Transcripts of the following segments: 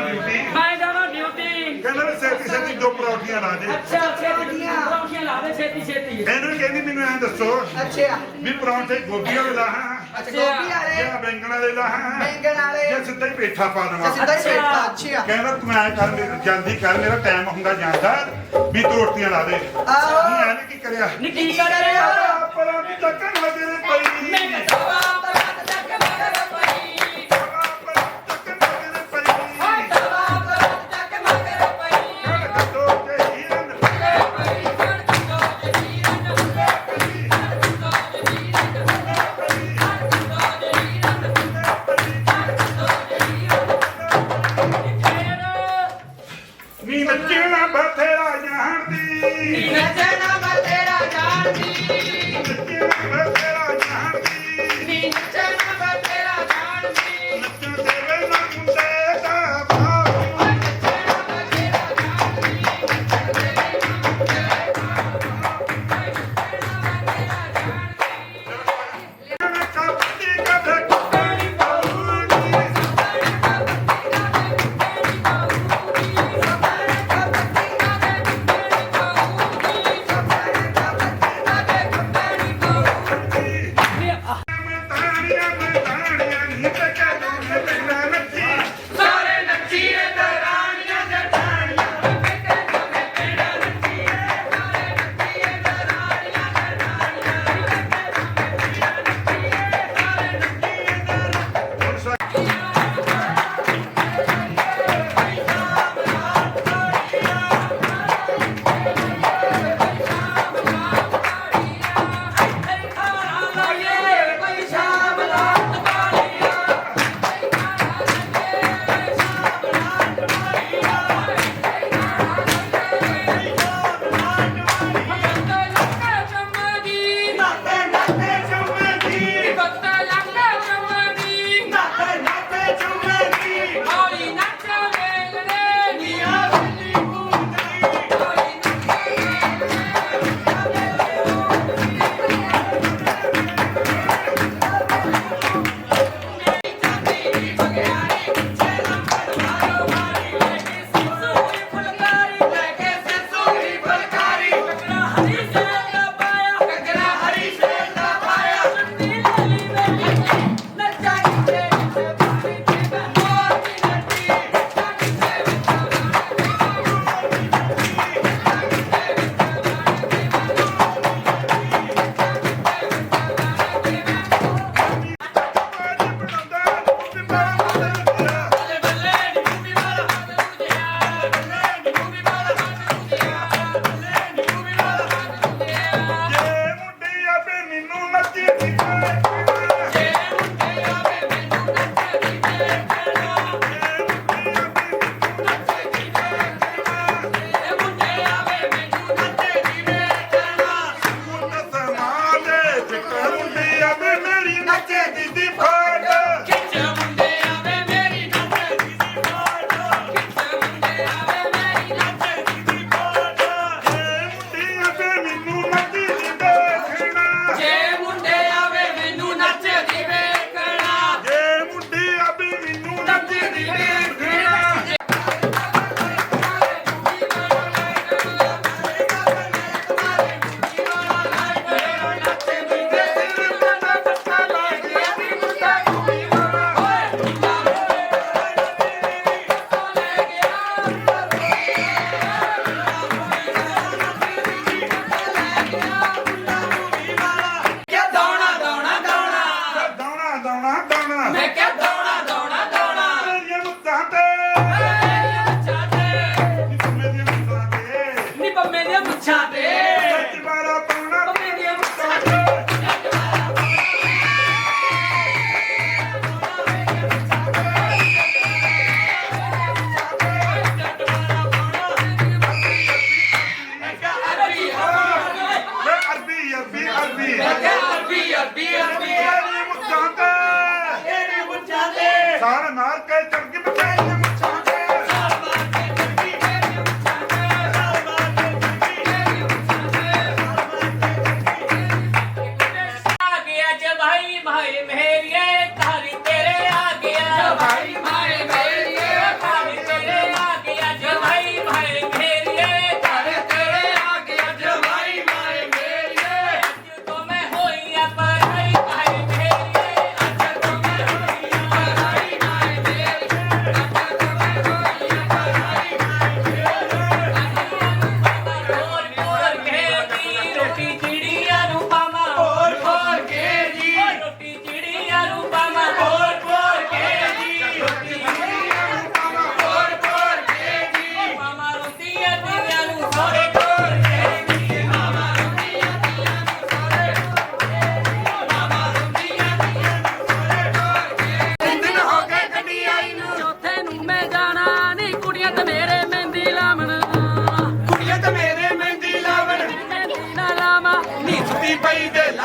Duty ਮੈਂ ਜਾਣਾ duty ਕਹਿੰਦਾ ਵੀ ਛੇਤੀ ਛੇਤੀ ਦੋ ਪਰੌਠੀਆਂ ਲਾ ਦੇ। ਅੱਛਾ ਛੇਤੀ ਪਰੌਂਠੀਆਂ। ਲਾ ਦੇ ਛੇਤੀ ਛੇਤੀ। ਇਹਨੂੰ ਕਹਿੰਦੀ ਮੈਨੂੰ ਐਂ ਦੱਸੋ ਅੱਛਾ। ਵੀ ਪਰੌਂਠੇ ਗੋਭੀ ਵਾਲੇ ਲਾਹਾਂ ਅੱਛਾ ਗੋਭੀ ਵਾਲੇ। ਜਾਂ ਬੈਂਗਣ ਵਾਲੇ ਲਾਹਾਂ ਬੈਂਗਣ ਵਾਲੇ। ਜਾਂ ਸਿੱਧਾ ਹੀ ਪੇਠਾ ਪਾ ਦੇਵਾਂ। ਸਿੱਧਾ ਹੀ ਬੈਠਾ ਅੱਛਾ। ਕਹਿੰਦਾ ਤੂੰ ਐਂ ਕਰ ਮੇਰੀ ਜਲਦੀ ਕਰ ਮੇਰਾ ਟਾਈਮ ਹੁੰਦਾ ਜਾਂਦਾ ਵੀ ਤੂੰ ਰੋਟੀਆਂ ਲਾ ਦੇ। ਆਹੋ। ਨਹੀਂ ਐਂ ਕੀ ਕਰਿਆ? ਨੀ ਕੀ ਕਰ ਰਿਹਾ ਆ ਪਰੌਂਠੀ ਚੱਕਣ ਲੱਗੇ ਨੇ ਪਈ। ਮੈਂ ਕਹਾਂ ਮੁੱਛਾਂ ਤੇ ਸੱਚ ਬਾਰਾ ਪਾਉਣਾ ਪੰਮੇ ਦੀਆਂ ਮੁੱਛਾਂ ਤੇ ਮੈਂ ਅਰਬੀ ਅਰਬੀ ਅਰਬੀ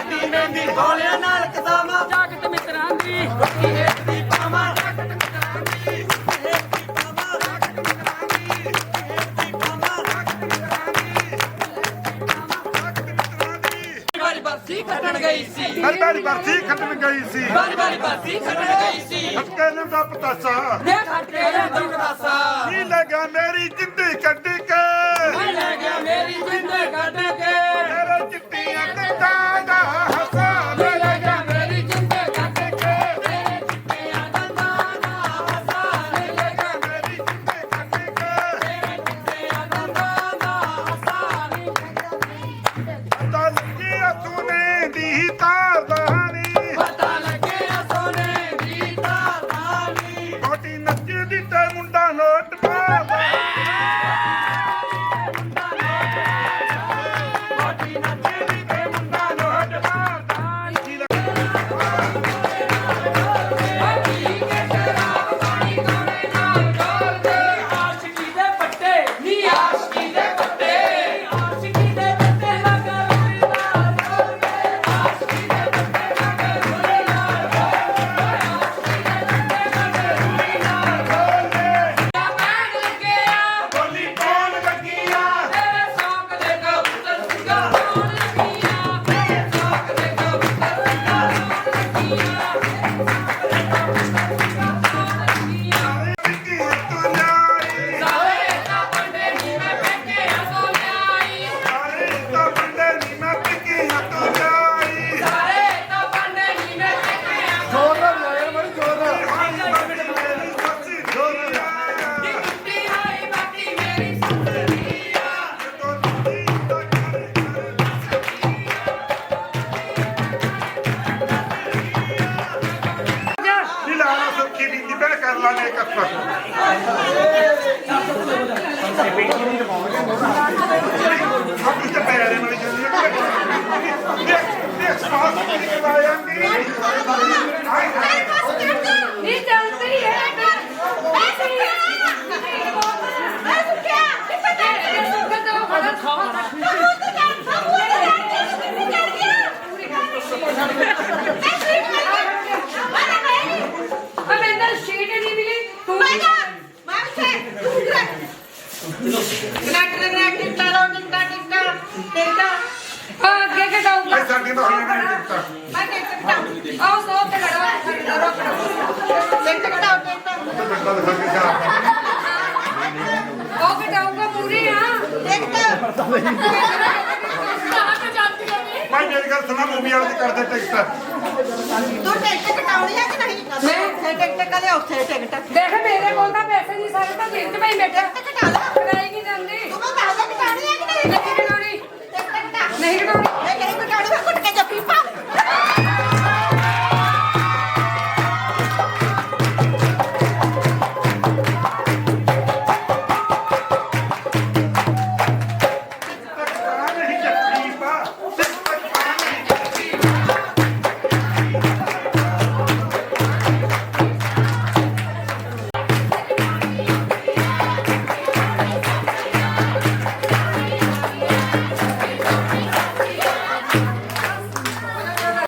ਗੋਲਿਆਂ ਨਾਲ ਕਦਾਵਾ ਜਾਗਤ ਮਿੱਤਰਾਂ ਦੀ। ਦੀ ਪਾਵਾ। ਵਾਰੀ ਬਰਸੀ ਖੱਟਣ ਗਈ ਸੀ। ਹਰ ਵਾਰੀ ਬਰਸੀ ਖੱਟਣ ਗਈ ਸੀ। ਵਾਰੀ ਵਾਰੀ ਬਰਸੀ ਖੱਟਣ ਗਈ ਸੀ। ਹੱਕੇ ਨੇ ਦਾ ਪਤਾਸਾ ਮੈਂ ਖੱਟੇ ਦਾ ਦੁਖਦਾਸਾ ਕੀ ਲੱਗਾ ਮੇਰੀ ਜਿੰਦੀ ਕੱਢ ਕੇ। ਮੈਂ ਲੈ ਗਿਆ ਮੇਰੀ ਜਿੰਦੇ ਕੱਢ ਕੇ। ਨੀ ਕੱਪਾ ਸਭ ਤੇ ਪੈਰੇ ਵਾਲੀ ਜਲਦੀ ਦੇਖ ਦੇਖ ਸਪਾਸ ਨਹੀਂ ਕਰਾਇਆ ਨਹੀਂ ਨਹੀਂ ਚੱਲਦੀ ਹੈ ਐਸੀ ਮੈਂ ਸੁੱਕਿਆ ਇੱਥੇ ਤੱਕ ਇਹ ਸੁੱਕਾ ਤਾਂ ਖੜਾ ਖਾ ਤੂੰ ਤੇ ਕਰ ਤੂੰ ਤੇ ਕਰ ਤੂੰ ਕਰ ਗਿਆ ਮੈਂ ਅੰਦਰ ਸ਼ੀਟ ਨਹੀਂ ਮਿਲੀ ਤੂੰ ਮੈਂ ਜਾ ਮੈਂ ਸੇ ਤੂੰ ਕਰ ਨੱਟ ਨੱਟ ਟਿੱਟਾ ਰੋ ਟਿੱਟਾ ਟਿੱਟਾ ਟਿੱਟਾ ਆ ਅੱਗੇ ਸਾਡੀ ਤਾਂ ਹੋਈ ਨਹੀਂ ਦਿੱਤਾ ਮੈਂ ਟਿੱਟਾ ਆਓ ਸੋ ਤੇ। ਲੜੋ ਰੋ ਟਿੱਟਾ ਘਟਾਓ ਟਿੱਟਾ ਤੇ ਬੰਦਾ ਦਿਖਾ ਕੇ ਜਾ ਉਹ ਘਟਾਊਗਾ ਪੂਰੀ ਆ ਕਹਾਂ ਤੇ ਭਾਈ ਮੇਰੀ ਗੱਲ ਸੁਣਾ ਮੂਵੀ ਵਾਲੇ ਦੀ ਕਰਦੇ ਟਿਕਟ। ਤੂੰ ਟਿਕਟ ਕਟਾਉਣੀ ਹੈ ਕਿ ਨਹੀਂ ਮੈਂ ਟਿਕਟ ਕਦੇ ਉੱਥੇ ਟਿਕਟ ਦੇਖ ਮੇਰੇ ਕੋਲ ਤਾਂ ਪੈਸੇ ਨਹੀਂ ਸਾਰੇ ਤਾਂ ਦਿਨ ਚ ਪਈ ਬੈਠਾ। ਕਟਾ ਲਾ ਕਰਾਈ ਨਹੀਂ ਜਾਂਦੀ ਤੂੰ ਮੈਂ ਦੱਸਦਾ ਕਟਾਉਣੀ ਹੈ ਕਿ ਨਹੀਂ? ਨਹੀਂ ਕਟਾਉਣੀ ਟਿਕਟ ਕਟਾ ਨਹੀਂ ਕਟਾਉਣੀ। ¡Ay, que pipa!